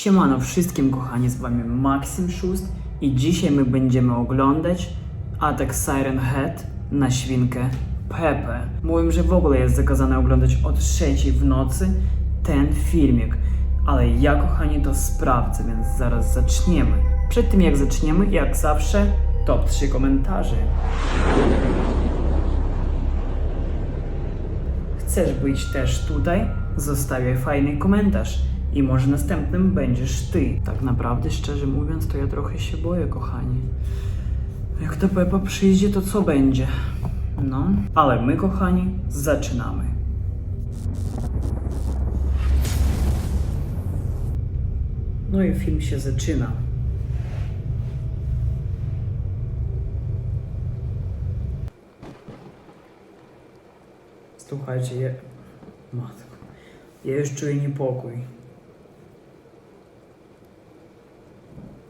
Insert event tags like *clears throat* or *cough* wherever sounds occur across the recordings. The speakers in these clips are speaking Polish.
Siemano wszystkim kochani, z wami Maksim Szust i dzisiaj my będziemy oglądać atak Siren Head na świnkę Pepe. Mówię, że w ogóle jest zakazane oglądać od trzeciej w nocy ten filmik, ale ja kochani to sprawdzę, więc zaraz zaczniemy. Przed tym jak zaczniemy, jak zawsze, top 3 komentarzy. Chcesz być też tutaj? Zostawiaj fajny komentarz i może następnym będziesz ty. Tak naprawdę, szczerze mówiąc, to ja trochę się boję, kochani. Jak ta Pepa przyjdzie, to co będzie? No, ale my, kochani, zaczynamy. No i film się zaczyna. Słuchajcie, ja... Matko. Ja już czuję niepokój.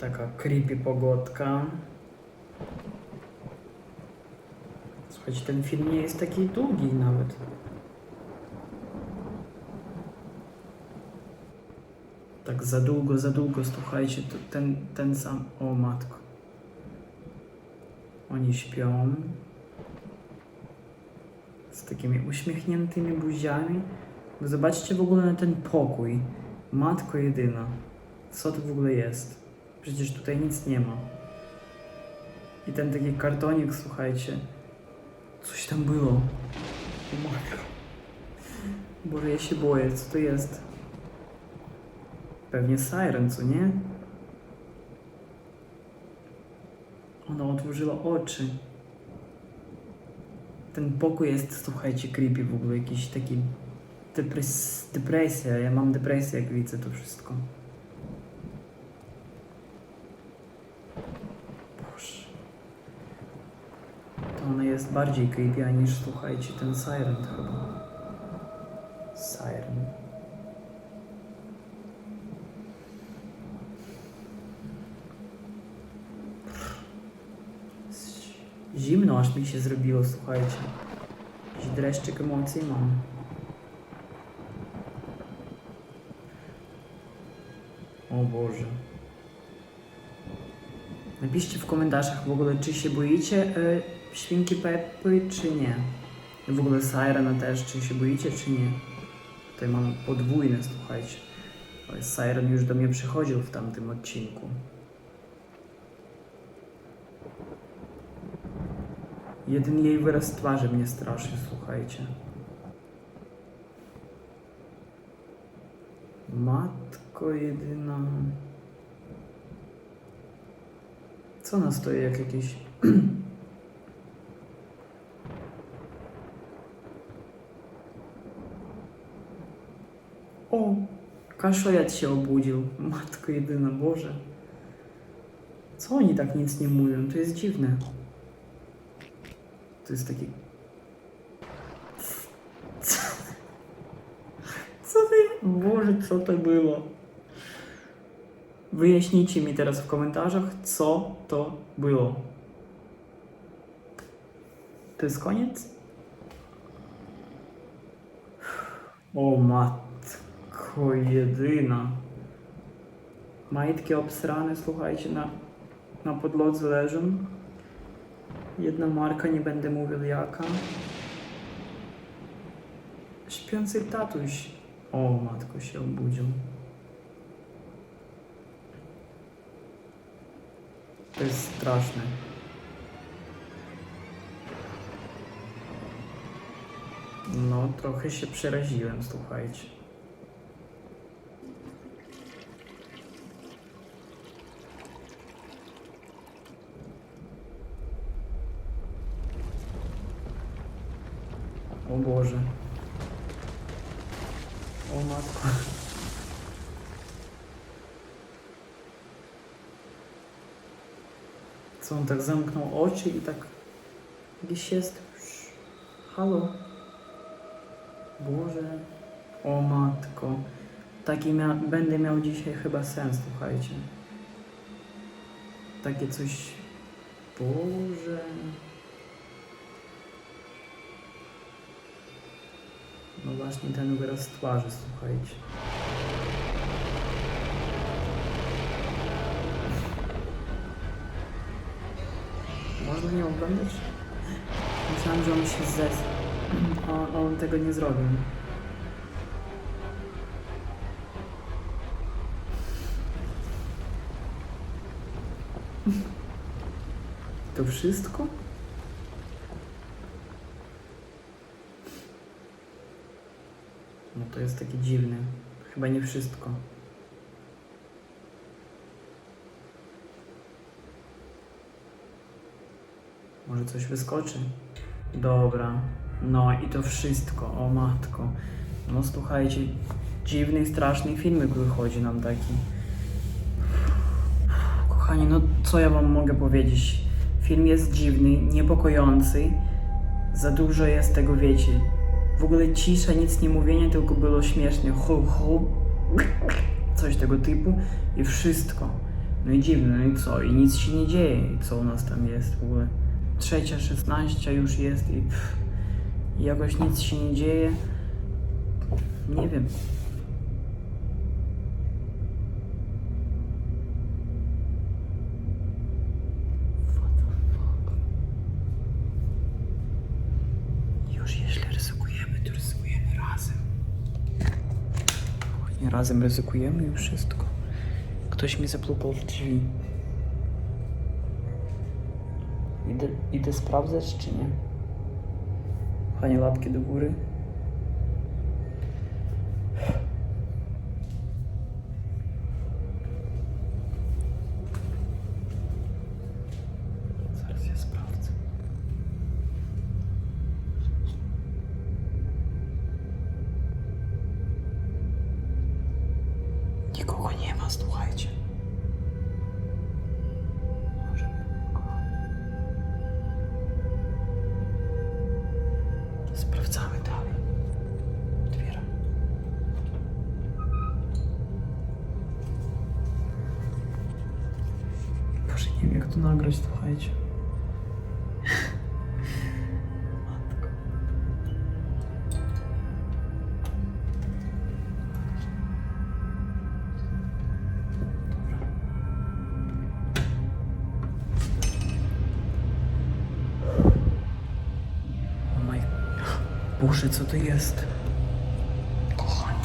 Taka creepy pogodka. Słuchajcie, ten film nie jest taki długi nawet. Tak za długo, za długo, słuchajcie, to ten, ten sam... O matko. Oni śpią z takimi uśmiechniętymi buziami. Zobaczcie w ogóle na ten pokój. Matko jedyna. Co to w ogóle jest? Przecież tutaj nic nie ma. I ten taki kartonik, słuchajcie. Coś tam było. Matko. Boże, ja się boję. Co to jest? Pewnie Siren, co nie? Ona otworzyła oczy. Ten pokój jest, słuchajcie, creepy w ogóle, jakiś taki depres depresja. Ja mam depresję, jak widzę to wszystko. Boże. To ona jest bardziej creepy niż, słuchajcie, ten Siren chyba. Siren. Zimno aż mi się zrobiło, słuchajcie. Jakiś dreszczyk emocji mam. O Boże. Napiszcie w komentarzach w ogóle, czy się boicie e, świnki Peppy, czy nie. I w ogóle Sirena też, czy się boicie, czy nie. Tutaj mam podwójne, słuchajcie. Ale Siren już do mnie przychodził w tamtym odcinku. Jeden jej wyraz twarzy mnie straszy, słuchajcie. Matko jedyna. Co ona stoi jak jakieś... *clears throat* o! Kaszojat się obudził. Matko jedyna, Boże. Co oni tak nic nie mówią? To jest dziwne. To jest taki. Co, co to? Boże, co to było? Wyjaśnijcie mi teraz w komentarzach, co to było. To jest koniec? O matko jedyna. Majtki obsrane, słuchajcie, na, na podłodze leżą. Jedna marka, nie będę mówił jaka. Śpiący tatuś. O, matko się obudził. To jest straszne. No, trochę się przeraziłem, słuchajcie. O Boże. O matko. Co on tak zamknął oczy i tak gdzieś jest. Halo. Boże. O matko. Taki mia będę miał dzisiaj chyba sens, słuchajcie. Takie coś. Boże. No właśnie ten wyraz twarzy, słuchajcie. Można nie oglądać? Myślałem, że on się zes... On, on tego nie zrobił. To wszystko? Jest takie dziwne. Chyba nie wszystko. Może coś wyskoczy? Dobra. No i to wszystko. O matko. No słuchajcie, dziwny, straszny filmik wychodzi nam taki. Kochani, no co ja wam mogę powiedzieć? Film jest dziwny, niepokojący. Za dużo jest tego, wiecie. W ogóle cisza, nic nie mówienia, tylko było śmiesznie. Hu, hu. Coś tego typu i wszystko. No i dziwne, no i co? I nic się nie dzieje. I co u nas tam jest w ogóle? Trzecia, szesnaście już jest i pff, i jakoś nic się nie dzieje. Nie wiem. What the fuck? Już jeśli ryzykujemy, to ryzykujemy razem. Nie razem ryzykujemy i wszystko. Ktoś mi zaplukał w drzwi. Idę, idę sprawdzać, czy nie? Panie łapki do góry. Zaraz ja sprawdzę. Nikogo nie ma, słuchajcie. Sprawdzamy dalej. Otwieram. Boże, nie wiem jak to nagrać, słuchajcie. Boże, co to jest? Kochani,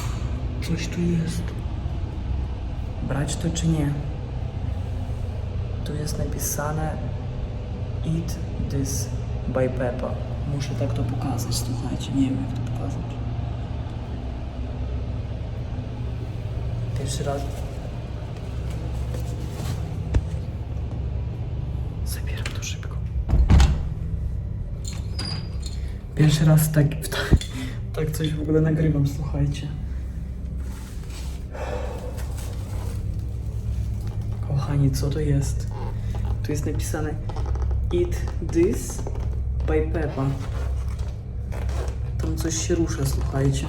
coś tu jest. Brać to czy nie? Tu jest napisane Eat this by Peppa. Muszę tak to pokazać, słuchajcie, nie wiem jak to pokazać. Pierwszy raz. Pierwszy raz *laughs* tak, tak coś w ogóle nagrywam, słuchajcie. Kochani, co to jest? Tu jest napisane Eat this by Peppa. Tam coś się rusza, słuchajcie.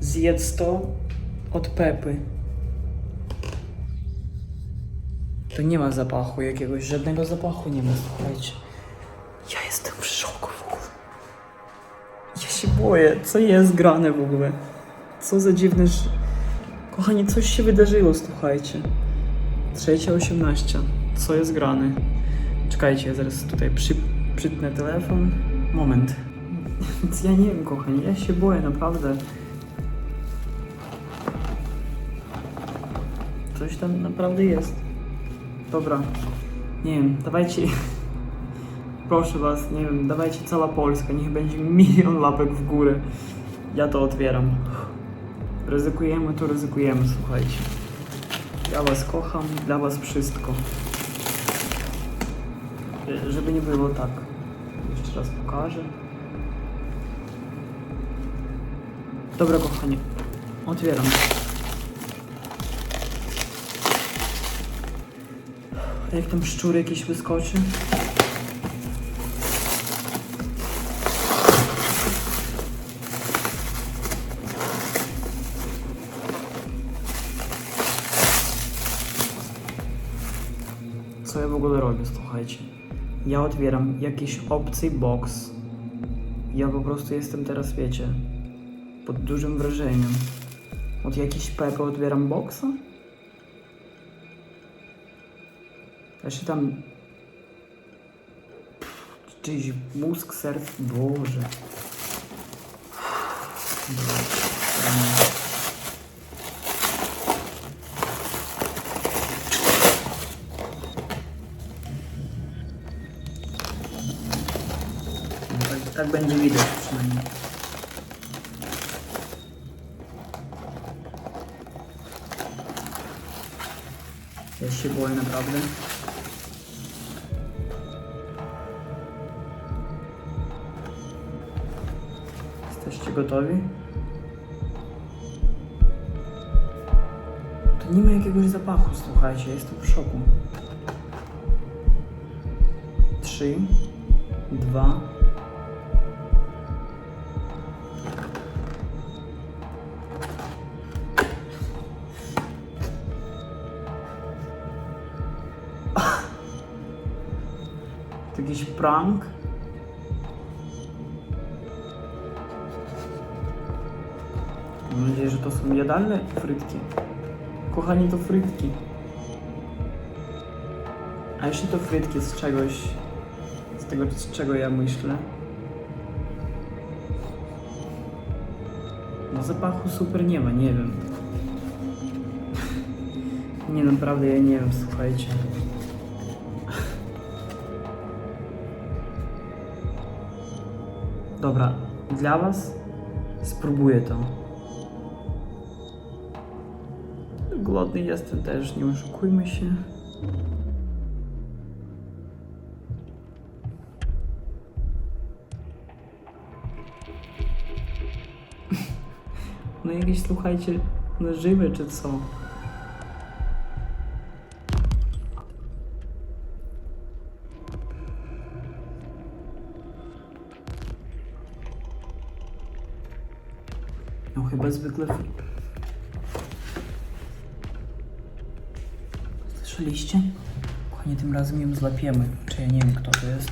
Zjedz to od Pepy. To nie ma zapachu jakiegoś, żadnego zapachu nie ma, słuchajcie. Boję, co jest grane w ogóle? Co za dziwne... ż- Kochani, coś się wydarzyło, słuchajcie. Trzecia 18. Co jest grane? Czekajcie, ja zaraz tutaj przy, przytnę telefon. Moment. *laughs* Więc ja nie wiem, kochani, ja się boję, naprawdę. Coś tam naprawdę jest. Dobra. Nie wiem, dawajcie... *laughs* Proszę was, nie wiem, dawajcie cała Polska, niech będzie milion łapek w górę. Ja to otwieram. Ryzykujemy, to ryzykujemy, słuchajcie. Ja was kocham, dla was wszystko. E, Żeby nie było tak. Jeszcze raz pokażę. Dobra, kochanie. Otwieram. Jak tam szczur jakiś wyskoczy? Otwieram jakiś obcy box. Ja po prostu jestem teraz, wiecie, pod dużym wrażeniem. Od jakiejś Pepy otwieram boxa? Ja się tam Czyjś mózg, serce, Boże. Dobra. Będzie widać przynajmniej. Ja się boję naprawdę. Jesteście gotowi? To nie ma jakiegoś zapachu, słuchajcie, jestem w szoku. Trzy, dwa. Jakiś prank? Mam nadzieję, że to są jadalne frytki. Kochani, to frytki. A jeśli to frytki z czegoś, z tego, z czego ja myślę? No zapachu super nie ma, nie wiem. *laughs* Nie, naprawdę ja nie wiem, słuchajcie. Dobra, dla was spróbuję to. Głodny jestem też, nie oszukujmy się. *laughs* No jakieś, słuchajcie, no żywe czy co? No chyba zwykle... Słyszeliście? Kochanie, tym razem ją złapiemy. Czy ja nie wiem, kto to jest.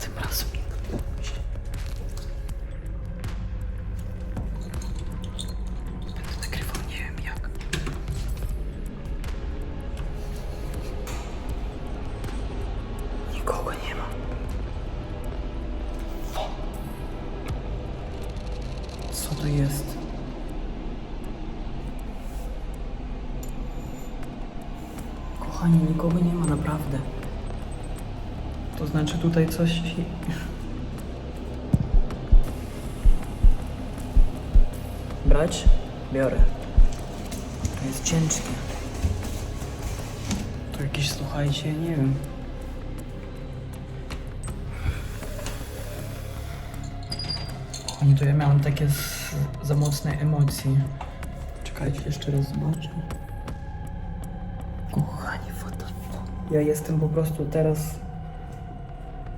Tym razem Będę nagrywał, nie wiem jak. Nikogo nie ma. To jest? Kochani, nikogo nie ma naprawdę. To znaczy tutaj coś... Brać? Biorę. To jest ciężkie. To jakieś, słuchajcie, nie wiem. Kochani, to ja miałem takie z, za mocne emocje. Czekajcie, jeszcze raz zobaczę. Kochani, foto. Ja jestem po prostu teraz...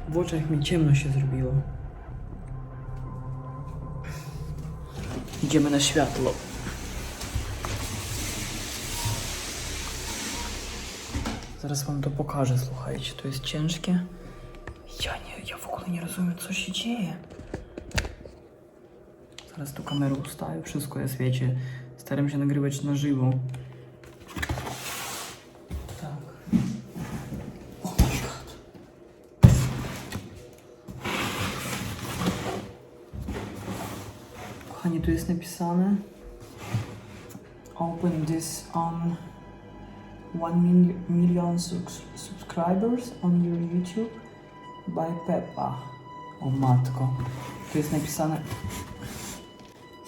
W oczach mi ciemno się zrobiło. Idziemy na światło. Zaraz wam to pokażę, słuchajcie. To jest ciężkie. Ja nie, ja w ogóle nie rozumiem, co się dzieje. Zaraz tu kamerę ustawię, wszystko jest, wiecie. Staram się nagrywać na żywo. Tak. Oh my god. Kochani, tu jest napisane Open this on 1 mil million subs- subscribers on your YouTube by Peppa. O matko. Tu jest napisane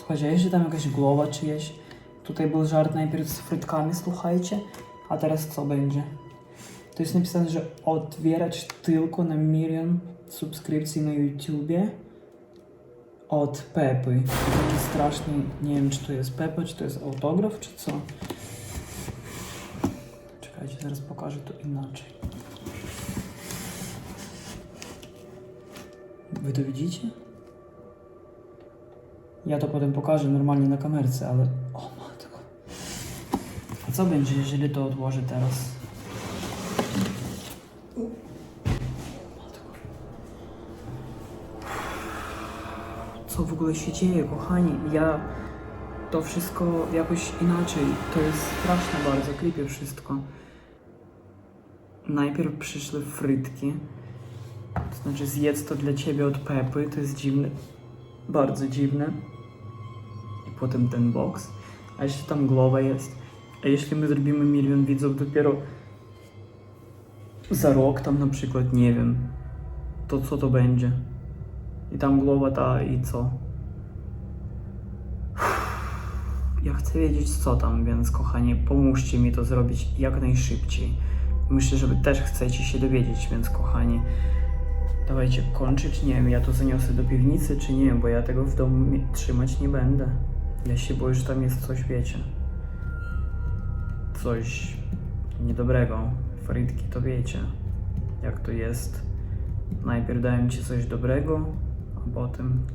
Słuchajcie, a jeśli tam jakaś głowa czyjeś, tutaj był żart najpierw z frytkami, słuchajcie, a teraz co będzie? To jest napisane, że otwierać tylko na milion subskrypcji na YouTubie od Pepy. Taki strasznie, nie wiem czy to jest Pepa, czy to jest autograf, czy co. Czekajcie, zaraz pokażę to inaczej. Wy to widzicie? Ja to potem pokażę normalnie na kamerce, ale... O matko. A co będzie, jeżeli to odłożę teraz? Co w ogóle się dzieje, kochani? Ja... To wszystko jakoś inaczej. To jest straszne bardzo, klipie wszystko. najpierw przyszły frytki. To znaczy zjedz to dla ciebie od Pepy, to jest dziwne. Bardzo dziwne. Potem ten box. A jeszcze tam głowa jest. A jeśli my zrobimy milion widzów dopiero za rok tam na przykład, nie wiem, to co to będzie? I tam głowa ta i co? Ja chcę wiedzieć co tam, więc kochani, pomóżcie mi to zrobić jak najszybciej. Myślę, że wy też chcecie się dowiedzieć, więc kochani, dawajcie kończyć. Nie wiem, ja to zaniosę do piwnicy czy nie, bo ja tego w domu trzymać nie będę. Ja się boję, że tam jest coś, wiecie, coś niedobrego. Frytki to wiecie, jak to jest. Najpierw dają ci coś dobrego, a potem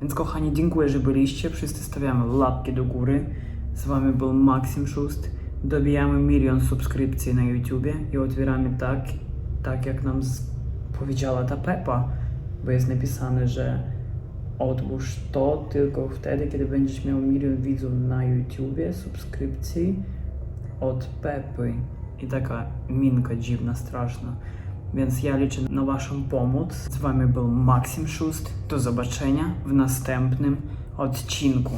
więc kochani, dziękuję, że byliście. Wszyscy stawiamy łapki do góry. Z wami był Maksim Szust. Dobijamy milion subskrypcji na YouTubie i otwieramy tak, tak jak nam powiedziała ta Pepa, bo jest napisane, że otwórz to tylko wtedy, kiedy będziesz miał milion widzów na YouTubie, subskrypcji od Pepy. I taka minka dziwna, straszna. Więc ja liczę na Waszą pomoc. Z Wami był Maksim Szust. Do zobaczenia w następnym odcinku.